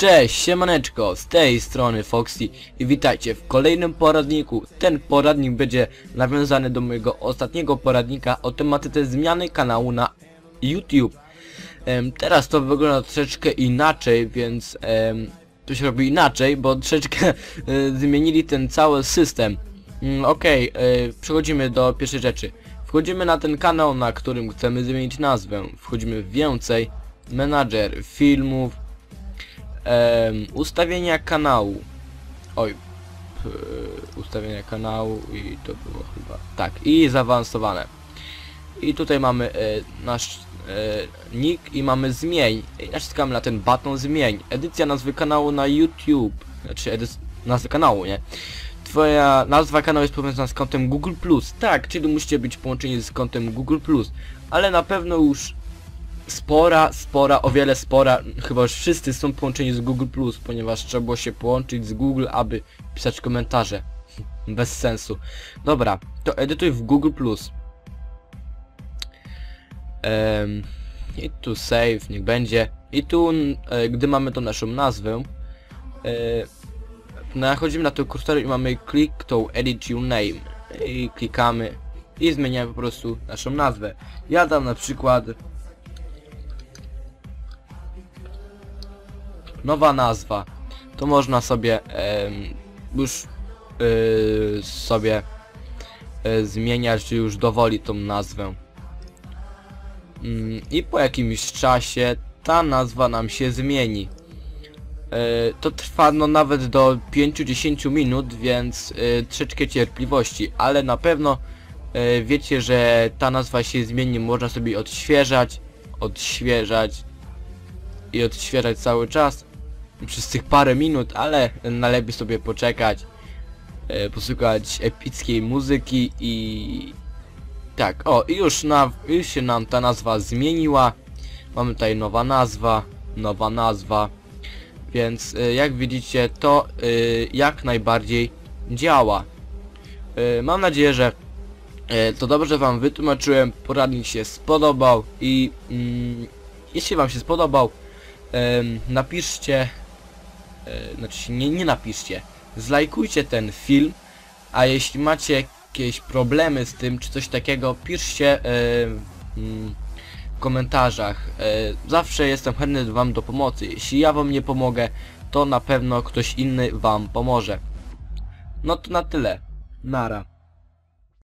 Cześć, siemaneczko, z tej strony Foxy i witajcie w kolejnym poradniku. Ten poradnik będzie nawiązany do mojego ostatniego poradnika o tematyce zmiany kanału na YouTube. Em, teraz to wygląda troszeczkę inaczej, więc em, to się robi inaczej, bo troszeczkę e, zmienili ten cały system. Mm, Okej, e, przechodzimy do pierwszej rzeczy. Wchodzimy na ten kanał, na którym chcemy zmienić nazwę. Wchodzimy w więcej, menadżer filmów, em, ustawienia kanału. Oj, ustawienia kanału i to było chyba. Tak, i zaawansowane. I tutaj mamy e, nasz e, nick i mamy zmień. I naciskamy na ten baton zmień. Edycja nazwy kanału na YouTube. Znaczy nazwy kanału, nie? Twoja nazwa kanału jest powiązana z kontem Google+. Tak, czyli musicie być połączeni z kontem Google+. Ale na pewno już spora, spora, o wiele spora, chyba już wszyscy są połączeni z Google+, ponieważ trzeba było się połączyć z Google, aby pisać komentarze. Bez sensu. Dobra, to edytuj w Google+. Em, I tu save, niech będzie. I tu, e, gdy mamy tą naszą nazwę, e, nachodzimy na to kursor i mamy click to edit your name. I klikamy i zmieniamy po prostu naszą nazwę. Ja dam na przykład nowa nazwa. To można sobie już y, sobie y, zmieniać już dowoli tą nazwę. Mm, I po jakimś czasie ta nazwa nam się zmieni. Y, to trwa no nawet do 5-10 minut, więc y, troszeczkę cierpliwości, ale na pewno y, wiecie, że ta nazwa się zmieni, można sobie odświeżać, odświeżać i odświeżać cały czas przez tych parę minut, ale najlepiej sobie poczekać, e, posłuchać epickiej muzyki i tak, o i już, na, już się nam ta nazwa zmieniła, mamy tutaj nowa nazwa, nowa nazwa, więc e, jak widzicie to e, jak najbardziej działa. Mam nadzieję, że to dobrze wam wytłumaczyłem, poradnik się spodobał i mm, jeśli wam się spodobał, napiszcie, e, znaczy nie, nie napiszcie, zlajkujcie ten film, a jeśli macie jakieś problemy z tym, czy coś takiego, piszcie e, mm, w komentarzach. E, zawsze jestem chętny wam do pomocy. Jeśli ja wam nie pomogę, to na pewno ktoś inny wam pomoże. No to na tyle. Nara.